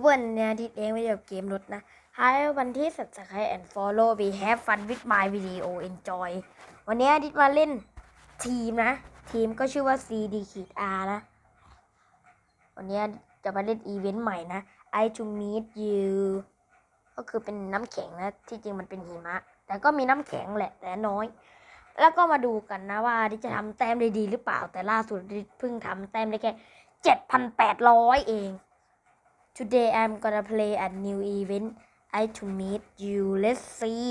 เพื่อนๆเนี่ยอาทิตย์เองไม่เกี่ยวกับเกมรถนะท้ายวันที่ subscribe and follow we have fun with my video enjoy วันนี้อาทิตย์มาเล่นทีมนะ ทีมก็ชื่อว่า CD ขีด R นะ วันนี้จะมาเล่นอีเวนต์ใหม่นะ I to meet you ก็คือเป็นน้ำแข็งนะ ที่จริงมันเป็นหิมะ แต่ก็มีน้ำแข็งแหละแต่น้อย แล้วก็มาดูกันนะว่าที่จะทำแต้มได้ดีหรือเปล่า แต่ล่าสุดเพิ่งทำแต้มได้แค่เจ็ดพันแปดร้อยเอง Today I'm gonna play a new event I to meet you let's see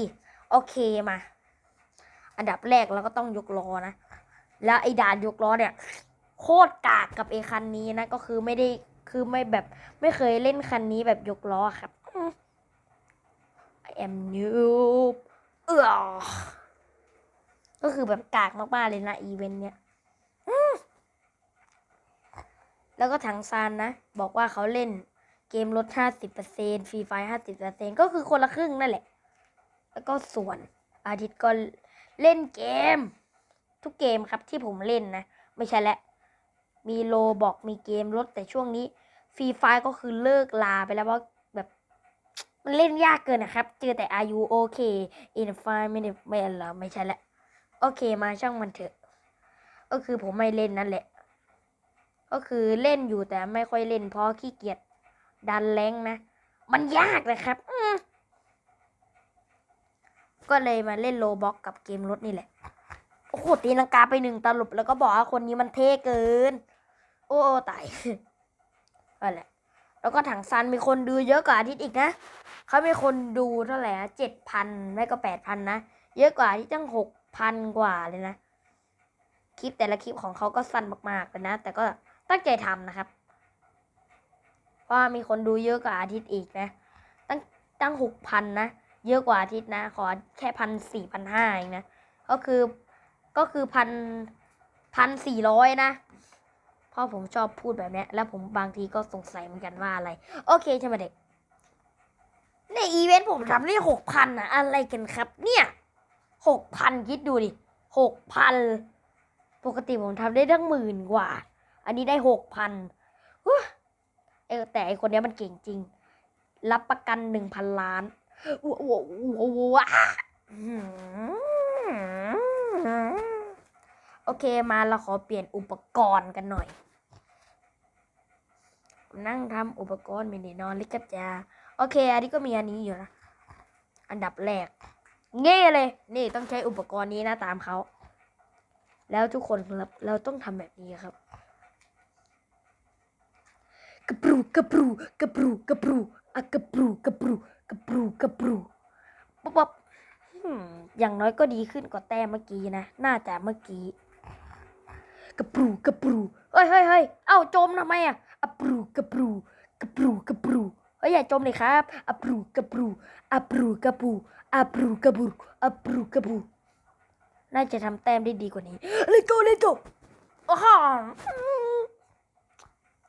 โอเคมา อันดับแรกเราก็ต้องยกล้อนะ แล้วไอ้ด่านยกล้อเนี่ย โคตรกากกับไอ้คันนี้นะ ก็คือไม่ได้คือไม่แบบไม่เคยเล่นคันนี้แบบยกล้อครับอืม I am noob เออก็คือแบบกากมากๆเลยนะอีเวนต์เนี้ยแล้วก็ถังซานนะ บอกว่าเขาเล่น เกมลด 50%ฟรีไฟ 50%ก็คือคนละครึ่งนั่นแหละ แล้วก็ส่วนอาทิตย์ก็เล่นเกม ทุกเกมครับที่ผมเล่นนะ ไม่ใช่และ มีโลบอกมีเกมลดแต่ช่วงนี้ฟรีไฟก็คือเลิกลาไปแล้วเพราะแบบมันเล่นยากเกินนะครับ เจอแต่อายุโอเคอินไฟไม่ได้ไม่อะไรไม่ใช่และ โอเคมาช่างมันเถอะ ก็คือผมไม่เล่นนั่นแหละ ก็คือเล่นอยู่แต่ไม่ค่อยเล่นเพราะขี้เกียจ ดันแรงนะ มันยากนะครับก็เลยมาเล่นโลบ็อกกับเกมรถนี่แหละ โอ้โหตีลังกาไปหนึ่งตลบแล้วก็บอกว่าคนนี้มันเท่เกิน โอ้ตายนั่นแล้วก็ถังซันมีคนดูเยอะกว่าอาทิตย์อีกนะเขามีคนดูเท่าไหร่เจ็ดพันไม่ก็แปดพันนะ เยอะกว่าที่ตั้งหกพันกว่าเลยนะ คลิปแต่ละคลิปของเขาก็สั้นมากๆเลยนะ แต่ก็ตั้งใจทำนะครับ ว่ามีคนดูเยอะกว่าอาทิตย์อีกนะ ตั้งตั้งหกพันนะ เยอะกว่าอาทิตย์นะ ขอแค่พันสี่พันห้าเองนะ ก็คือก็คือพันพันสี่ร้อยนะพราะผมชอบพูดแบบนี้แล้วผมบางทีก็สงสัยเหมือนกันว่าอะไร โอเคใช่ไหมเด็ก ในอีเวนต์ผมทำได้หกพันอะอะไรกันครับ เนี่ยหกพันคิดดูดิหกพันปกติผมทำได้ตั้งหมื่นกว่า อันนี้ได้หกพัน เออแต่ไอคนนี้มันเก่งจริง รับประกันหนึ่งพันล้านว้าวว้าวว้าวอื้อหือโอเคมาเราขอเปลี่ยนอุปกรณ์กันหน่อย นั่งทำอุปกรณ์ไม่ได้นอนลิกับยาโอเค อันนี้ก็มีอันนี้อยู่นะ อันดับแรก เง่เลย นี่ต้องใช้อุปกรณ์นี้นะตามเขา แล้วทุกคนครับ เราต้องทำแบบนี้ครับ กระปรูกระปรูกระปรูกระปรูอะกระปรูกระปรูกระปรูกระปรูป๊บป๊บอืมอย่างน้อยก็ดีขึ้นกว่าแต้มเมื่อกี้นะ น่าจะเมื่อกี้ กระปรูกระปรูเฮ้ยเฮ้ยเฮ้ยเอ้าจมทำไมอะอะปรูกระปรูกระปรูกระปรูเฮ้ยอย่าจมเลยครับอะปรูกระปรูอะปรูกระปรูอะปรูกระปรูอะปรูกระปรูน่าจะทำแต้มได้ดีกว่านี้เลยโกเลยโกโอ้โห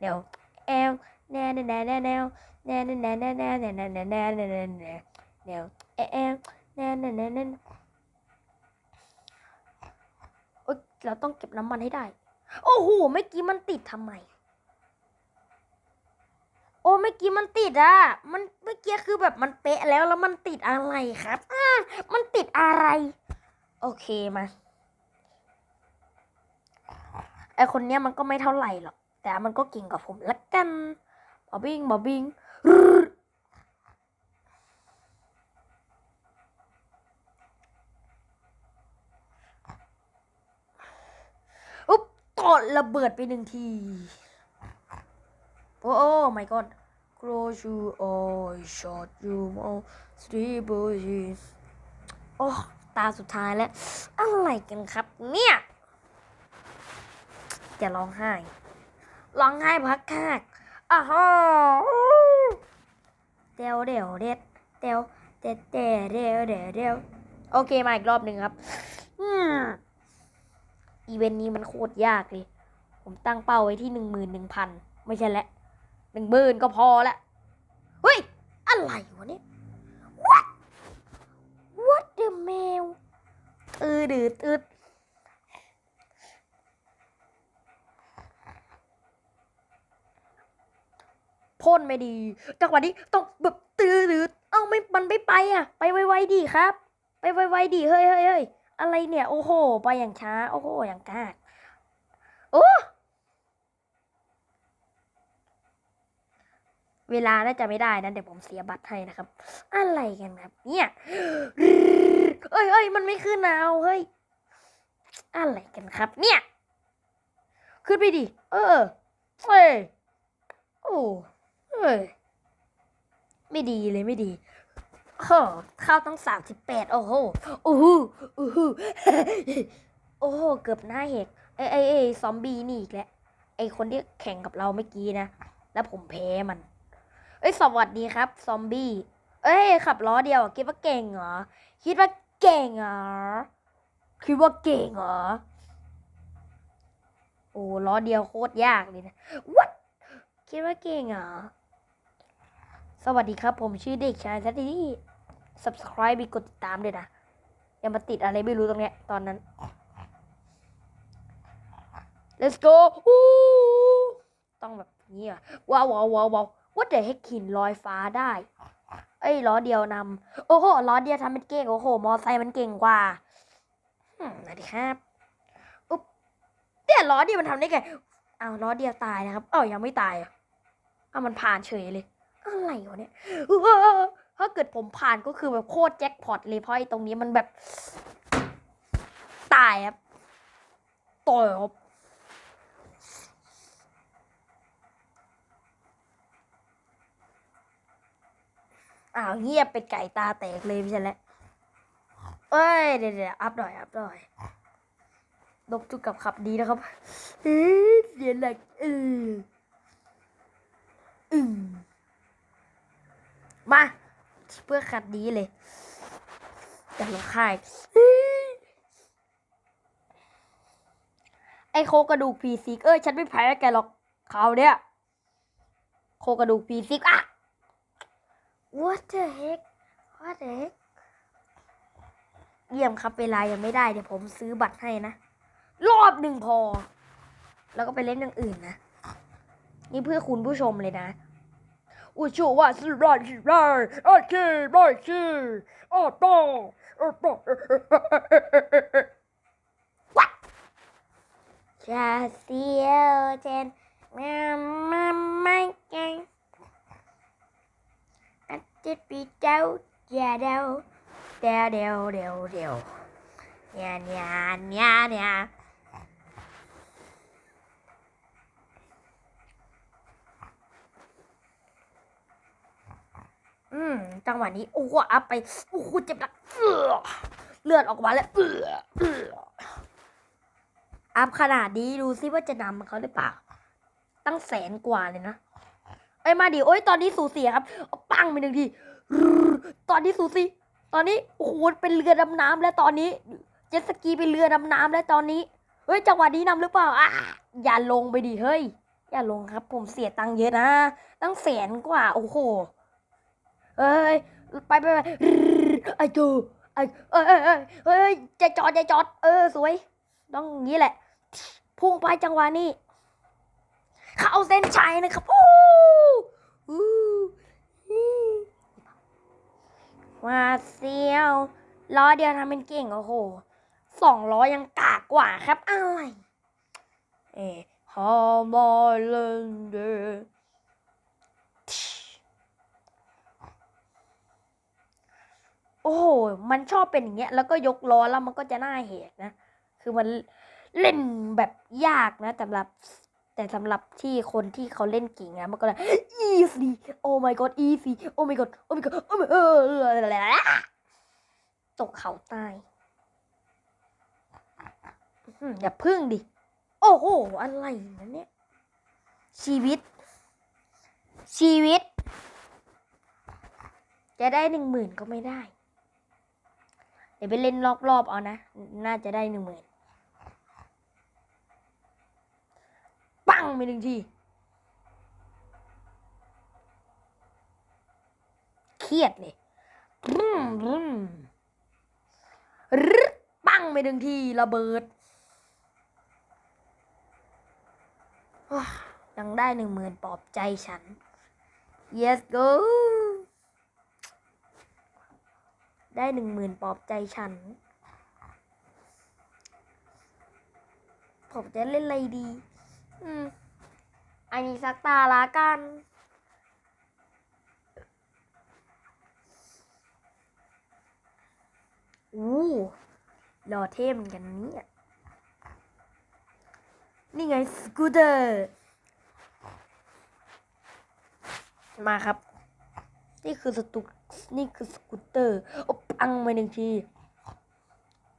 แนวแอลแนวแนวแนวแนวแนวแนวแนวแนวแนวแนวแนวแนวแนวแนวแนวแนแนแนแนแนวเอ้ยเราต้องเก็บน้ำมันให้ได้โอ้โหเมื่อกี้มันติดทำไมโอ้เมื่อกี้มันติดอะมันเมื่อกี้คือแบบมันเป๊ะแล้วแล้วมันติดอะไรครับอ่ามันติดอะไรโอเคมาไอคนเนี้ยมันก็ไม่เท่าไหร่หรอก แต่มันก็เก่งกว่าผมละกันบอบิงบอบิงอุ๊บตอดระเบิดไปหนึ่งที โอ้โอ้ my god close your eyes shut your mouth sleep boys โอ้ ตาสุดท้ายแล้ว อะไรกันครับเนี่ย จะร้องไห้ ร้องไห้พักคากอ้าวเดี๋ยวเด็ดเดี๋ยวเด็ดเดี๋ยวเดี๋ยวเดี๋ยวเดี๋ยวโอเคมาอีกรอบหนึ่งครับอีเวนต์นี้มันโคตรยากเลย ผมตั้งเป้าไว้ที่หนึ่งหมื่นหนึ่งพันไม่ใช่และหนึ่งหมื่นก็พอละเฮ้ย อะไรวะเนี่ย what what the mail ตืดดืดตืด พ่นไม่ดีจังหวะนี้ต้องแบบตืดดืดเอ้าไม่มันไม่ไปอะ ไปไวๆดีครับ ไปไวๆดีเฮ้ยเฮ้ยเฮ้ยอะไรเนี่ย โอ้โห ไปอย่างช้า โอ้โห อย่างกากโอ้เวลาน่าจะไม่ได้นะเดี๋ยวผมเสียบัตรให้นะครับ อะไรกันครับ เนี่ยเอ้ยเอ้ยมันไม่ขึ้นเอาเฮ้ยอะไรกันครับ เนี่ย ขึ้นไปดิ เออเอ้ยโอ้ เอ้ย ไม่ดีเลยไม่ดีโอ้เข้าตั้งสามสิบแปดโอ้โหโอ้โหโอ้โหโอ้โห เกือบหน้าเหกไอ้ไอ้ไอ้ซอมบี้นี่อีกแล้ว ไอ้คนที่แข่งกับเราเมื่อกี้นะ แล้วผมแพ้มัน เอ้ย สวัสดีครับ ซอมบี้ เอ้ย ขับล้อเดียว คิดว่าเก่งเหรอ คิดว่าเก่งเหรอ คิดว่าเก่งเหรอ โอ้ล้อเดียวโคตรยากเลยนะ what คิดว่าเก่งเหรอ สวัสดีครับ ผมชื่อเด็กชายทัตตี้ subscribe มีกดติดตามด้วยนะ อย่ามาติดอะไรไม่รู้ตรงเนี้ยตอนนั้น let's go อู้ต้องแบบนี้อะว้าวว้าวว้าวว้าว what the heck หินลอยฟ้าได้ เอ้ยล้อเดียวนำโอ้โหล้อเดียวทำเป็นเก่ง โอ้โห มอไซค์มันเก่งกว่าอืมสวัสดีครับอุ๊บเนี่ยวล้อเดียวมันทำได้ไงอ้าวล้อเดียวตายนะครับเอ้ายังไม่ตายอะอ้าวมันผ่านเฉยเลย อะไรวะเนี่ยเออถ้าเกิดผมผ่านก็คือแบบโคตรแจ็คพอตเลยเพราะไอ้ตรงนี้มันแบบ ตายครับต่อยครับอ้าวเงียบเป็นไก่ตาแตกเลยไม่ช่แล้วเอ้ยเดี๋ยวเดี๋ยวอัพหน่อยอัพหน่อยนกจุกกับขับดีนะครับเอ๊ะเสียหลักเอออืม มาเพื่อขัดดีเลยจะลงค่ายไอโคกระดูกพีซิกเอ้ยฉันไม่แพ้แกหรอกเขาวเนี่ย โคกระดูกพีซิกอะ what the heck what the heck เยี่ยมครับเวลายังไม่ได้เดี๋ยวผมซื้อบัตรให้นะ รอบหนึ่งพอ แล้วก็ไปเล่นอย่างอื่นนะ นี่เพื่อคุณผู้ชมเลยนะ 我就万事乱起来，爱气卖气，二爆二爆。What? You and my my game. I did be down, yeah, down, down, down, down, down, yeah, yeah, yeah, yeah. อืม จังหวะนี้ โอ้โหอัพไป โอ้โหเจ็บหนักเลือดออกมาแล้วเออเอออัพขนาดนี้ดูซิว่าจะนำเขาหรือเปล่า ตั้งแสนกว่าเลยนะเอ้มาดิ โอ้ยตอนนี้สูสีครับเอาปังไปหนึ่งที ตอนนี้สูสี ตอนนี้ โอ้โห เป็นเรือดำน้ำแล้วตอนนี้ เจ็ตสกีเป็นเรือดำน้ำแล้วตอนนี้ เฮ้ย จังหวะนี้นำหรือเปล่าอะอย่าลงไปดิ เฮ้ย อย่าลงครับ ผมเสียตังค์เยอะนะ ตั้งแสนกว่า โอ้โห เอ้ยไปไปไปไอ้จูไอ้เอ้ยเอ้ยเอ้ยเอ้ยใจอดใจจอด เออสวย ต้องอย่างนี้แหละ พุ่งไปจังหวะนี้ เข้าเส้นชัยนะครับโอ้อู้หูมาเซียวล้อเดียวทำเป็นเก่งโอ้โหสองล้อยังกากกว่าครับอะไรเอ๊ฮอมอลนเดโอ้โห มันชอบเป็นอย่างเงี้ย แล้วก็ยกล้อแล้วมันก็จะน่าเหกนะ คือมันเล่นแบบยากนะสำหรับ แต่สำหรับที่คนที่เขาเล่นเก่งนะมันก็เลย easy oh my god easy oh my god oh my god oh my god ตกเขาตายอื้อหืออย่าพึ่งดิ โอ้โห อะไรนะเนี่ย ชีวิต ชีวิต จะได้หนึ่งหมื่นก็ไม่ได้ เดี๋ยวไปเล่นรอบๆเอานะ น่าจะได้หนึ่งหมื่นปังไปหนึ่งที เครียดเลยรึมรึมรึปังไปหนึ่งทีระเบิดยยังได้หนึ่งหมื่นปลอบใจฉัน yes go ได้หนึ่งหมื่นปลอบใจฉัน ผมจะเล่นอะไรดี อืม อันนี้สักตาละกัน อู้หล่อเท่เหมือนกันนี่นี่ไงสกูตเตอร์ มาครับ นี่คือสตุกนี่คือสกูตเตอร์อุบ อังไปหนึ่งที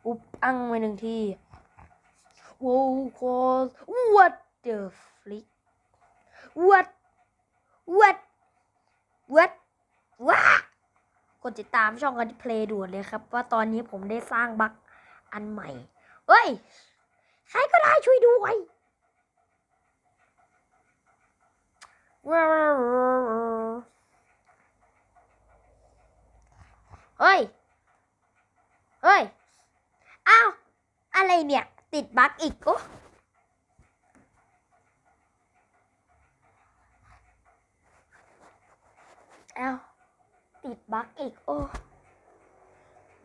อุบอังไปหนึ่งทีโว้โคส what the flick what what what ว้ากดติดตามช่องกันที่เพลย์ด่วนเลยครับ ว่าตอนนี้ผมได้สร้างบั๊กอันใหม่เฮ้ย ใครก็ได้ช่วยด้วยเฮ้ย เฮ้ย อ้าว อะไรเนี่ย ติดบั๊กอีกโอ้อ้าว ติดบั๊กอีก โอ้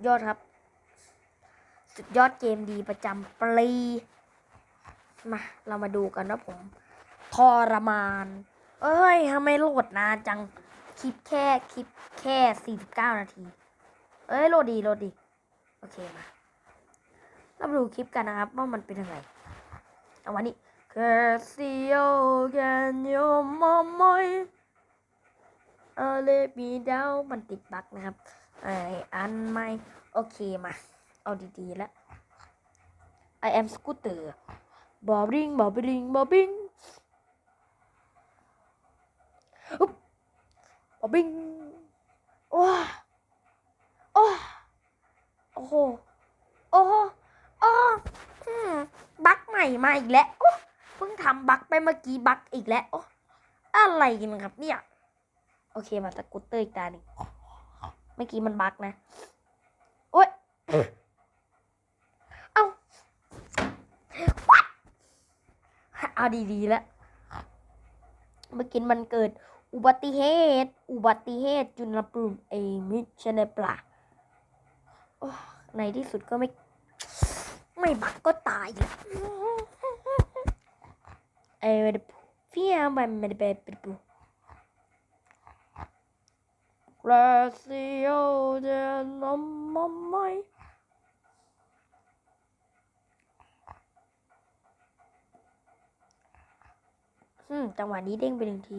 ยอดครับ สุดยอดเกมดีประจำปรีมา เรามาดูกันว่าผมทรมาน เอ้ยทำไมโหลดนานจัง คลิปแค่ คลิปแค่ 49 นาที เอ้ย โหลดดี โหลดดี อเคมาเรามาดูคลิปกันนะครับว่ามันเป็นยังไงเอาวันนี้แค่เสียวแค่ยมมอมอยเออเลมีดาวมันติดบั๊กนะครับไออันไม่โอเคมา เอาดีๆแล้ว I am scooter บอบริงบอบริงบอบิงอุ๊บบอบิงโอ้โอ้ โอ้โห โอ้โหโอ้อืมบั๊กใหม่มาอีกแล้วโอ้เพิ่งทำบั๊กไปเมื่อกี้บั๊กอีกแล้วโอ้อะไรกันครับเนี่ย โอเคมาสกูตเตอร์อีกตาหนึ่งเมื่อกี้มันบั๊กนะ โอ้ยเอา What เอาดีๆแล้ว เมื่อกี้มันเกิดอุบัติเหตุ อุบัติเหตุจุลภูมิเอมิชนปลาโอ้ ในที่สุดก็ไม่ ไม่บักก็ตายแล้วเออเฟียมันไม่ได้เปปูกราซิโอเดนมมไมอืมจังหวะนี้เด้งไปหนึ่งที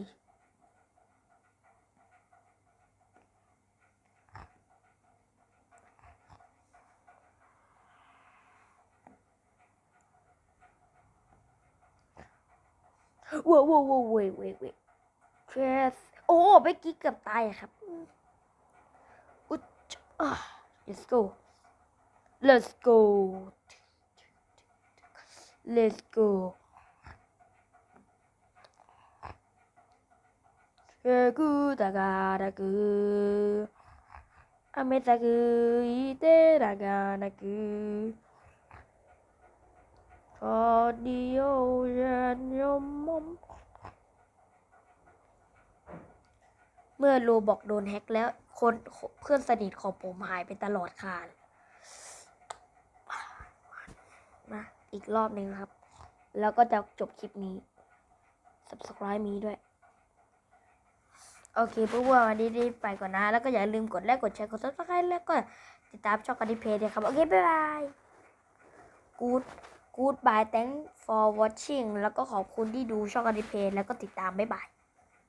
ว้าวว้าวว้าวเว้ยเว้ยเว้ยเชสโอ้เมื่อกี้เกือบตายครับอุ๊ยอะ let's go let's go let's go เอกูตากาดากูอเมตากูอีเตรากาดากู Audio ยันยมมมเมื่อโลบอกโดนแฮ็กแล้วคนเพื่อนสนิทของผมหายไปตลอดคาลนะอีกรอบหนึ่งครับ แล้วก็จะจบคลิปนี้ subscribe มีด้วย โอเคเพื่อว่าวันนี้ไปก่อนนะ แล้วก็อย่าลืมกดไลค์กดแชร์กด subscribe แล้วก็ติดตามช่องกันที่เพจด้วยครับ โอเค บ๊ายบาย good goodbye thanks for watching แล้วก็ขอบคุณที่ดูช่องอนิเพจแล้วก็ติดตาม บ๊ายบาย